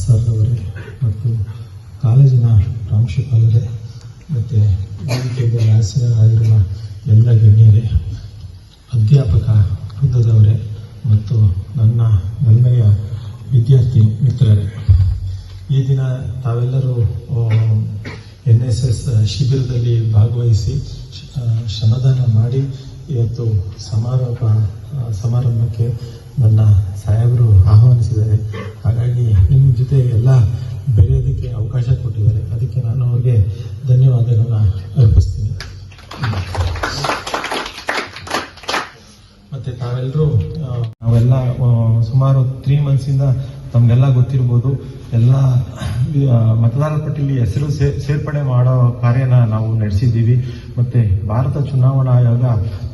Sir ಅವರೇ ಮತ್ತು ಕಾಲೇಜಿನ ಪ್ರಾಂಶುಪಾಲರೇ, ಮತ್ತು ಆಸರಾಗಿರುವ ಎಲ್ಲ ಗಣ್ಯರೇ, ಅಧ್ಯಾಪಕ ವೃಂದದವರೇ ಮತ್ತು ನನ್ನ ನಲ್ಮೆಯ ವಿದ್ಯಾರ್ಥಿ ಮಿತ್ರರೇ. ಈ ದಿನ ತಾವೆಲ್ಲರೂ ಎನ್ ಎಸ್ ಎಸ್ ಶಿಬಿರದಲ್ಲಿ ಭಾಗವಹಿಸಿ ಶ್ರಮದಾನ ಮಾಡಿ, ಇವತ್ತು ಸಮಾರೋಪ ಸಮಾರಂಭಕ್ಕೆ ನನ್ನ ಸಾಹೇಬರು ಆಹ್ವಾನಿಸಿದ್ದಾರೆ. ಹಾಗಾಗಿ ನಿಮ್ಮ ಜೊತೆ ಎಲ್ಲ ಬೆರೆಯೋದಕ್ಕೆ ಅವಕಾಶ ಕೊಟ್ಟಿದ್ದಾರೆ. ಅದಕ್ಕೆ ನಾನು ಅವ್ರಿಗೆ ಧನ್ಯವಾದಗಳನ್ನ ಅರ್ಪಿಸ್ತೀನಿ. ಮತ್ತೆ ತಾವೆಲ್ಲರೂ ನಾವೆಲ್ಲ ಸುಮಾರು ತ್ರೀ ಮಂತ್ಸಿಂದ ತಮಗೆಲ್ಲ ಗೊತ್ತಿರ್ಬೋದು. ಎಲ್ಲ ಮತದಾರರ ಪಟ್ಟಿಯಲ್ಲಿ ಹೆಸರು ಸೇರ್ಪಡೆ ಮಾಡೋ ಕಾರ್ಯನ ನಾವು ನಡೆಸಿದ್ದೀವಿ. ಮತ್ತೆ ಭಾರತ ಚುನಾವಣಾ ಆಯೋಗ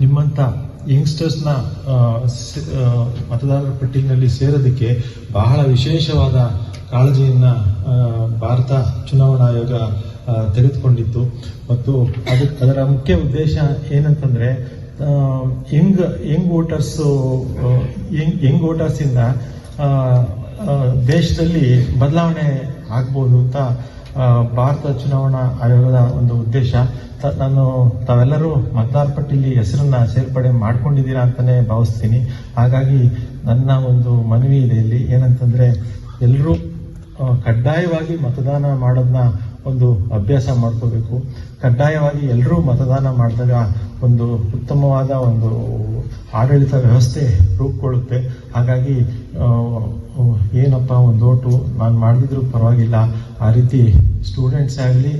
ನಿಮ್ಮಂಥ ಯಂಗ್ಸ್ಟರ್ಸ್ನ ಮತದಾರರ ಪಟ್ಟಿನಲ್ಲಿ ಸೇರೋದಕ್ಕೆ ಬಹಳ ವಿಶೇಷವಾದ ಕಾಳಜಿಯನ್ನ ಭಾರತ ಚುನಾವಣಾ ಆಯೋಗ ತೆಗೆದುಕೊಂಡಿತ್ತು. ಮತ್ತು ಅದು ಅದರ ಮುಖ್ಯ ಉದ್ದೇಶ ಏನಂತಂದ್ರೆ young young voters young young ವೋಟರ್ಸಿಂದ ದೇಶದಲ್ಲಿ ಬದಲಾವಣೆ ಆಗ್ಬೋದು ಅಂತ ಭಾರತ ಚುನಾವಣಾ ಆಯೋಗದ ಒಂದು ಉದ್ದೇಶ ನಾನು ತಾವೆಲ್ಲರೂ ಮತದಾರ ಪಟ್ಟಿಯಲ್ಲಿ ಹೆಸರನ್ನ ಸೇರ್ಪಡೆ ಮಾಡ್ಕೊಂಡಿದ್ದೀರಾ ಅಂತಾನೆ ಭಾವಿಸ್ತೀನಿ. ಹಾಗಾಗಿ ನನ್ನ ಒಂದು ಮನವಿ ಇದೆ ಇಲ್ಲಿ. ಏನಂತಂದ್ರೆ, ಎಲ್ಲರೂ ಕಡ್ಡಾಯವಾಗಿ ಮತದಾನ ಮಾಡೋದನ್ನ ಒಂದು ಅಭ್ಯಾಸ ಮಾಡ್ಕೋಬೇಕು. ಕಡ್ಡಾಯವಾಗಿ ಎಲ್ಲರೂ ಮತದಾನ ಮಾಡಿದಾಗ ಒಂದು ಉತ್ತಮವಾದ ಒಂದು ಆಡಳಿತ ವ್ಯವಸ್ಥೆ ರೂಪುಗೊಳ್ಳುತ್ತೆ. ಹಾಗಾಗಿ ಏನಪ್ಪ ಒಂದು ಓಟು, ನಾನು ಮಾಡಿದ್ರು ಪರವಾಗಿಲ್ಲ. ಆ ರೀತಿ ಸ್ಟೂಡೆಂಟ್ಸ್ ಆಗಲಿ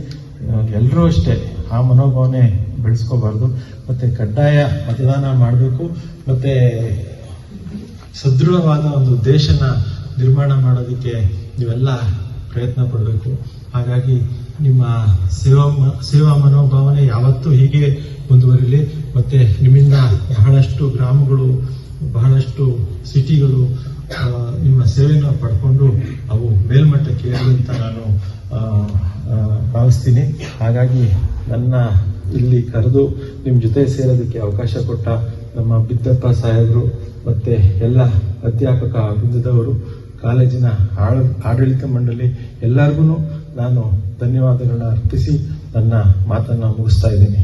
ಎಲ್ಲರೂ ಅಷ್ಟೇ ಆ ಮನೋಭಾವನೆ ಬೆಳೆಸ್ಕೋಬಾರ್ದು. ಮತ್ತೆ ಕಡ್ಡಾಯ ಮತದಾನ ಮಾಡಬೇಕು. ಮತ್ತೆ ಸದೃಢವಾದ ಒಂದು ದೇಶನ ನಿರ್ಮಾಣ ಮಾಡೋದಕ್ಕೆ ನೀವೆಲ್ಲ ಪ್ರಯತ್ನ ಪಡಬೇಕು. ಹಾಗಾಗಿ ನಿಮ್ಮ ಸೇವಾ ಸೇವಾ ಮನೋಭಾವನೆ ಯಾವತ್ತೂ ಹೀಗೆ ಮುಂದುವರಿಲಿ. ಮತ್ತೆ ನಿಮ್ಮಿಂದ ಬಹಳಷ್ಟು ಗ್ರಾಮಗಳು, ಬಹಳಷ್ಟು ಸಿಟಿಗಳು ನಿಮ್ಮ ಸೇವೆಯನ್ನು ಪಡ್ಕೊಂಡು ಅವು ಮೇಲ್ಮಟ್ಟಕ್ಕೆ ಅಂತ ನಾನು ಭಾವಿಸ್ತೀನಿ. ಹಾಗಾಗಿ ನನ್ನ ಇಲ್ಲಿ ಕರೆದು ನಿಮ್ಮ ಜೊತೆ ಸೇರೋದಕ್ಕೆ ಅವಕಾಶ ಕೊಟ್ಟ ನಮ್ಮ ಬಿದ್ದಪ್ಪ ಸಾಹೇಬರು, ಮತ್ತೆ ಎಲ್ಲ ಅಧ್ಯಾಪಕ ವೃಂದದವರು ಕಾಲೇಜಿನ ಆಡಳಿತ ಮಂಡಳಿ ಎಲ್ಲರಿಗೂ ನಾನು ಧನ್ಯವಾದಗಳನ್ನ ಅರ್ಪಿಸಿ ನನ್ನ ಮಾತನ್ನು ಮುಗಿಸ್ತಾ ಇದ್ದೀನಿ.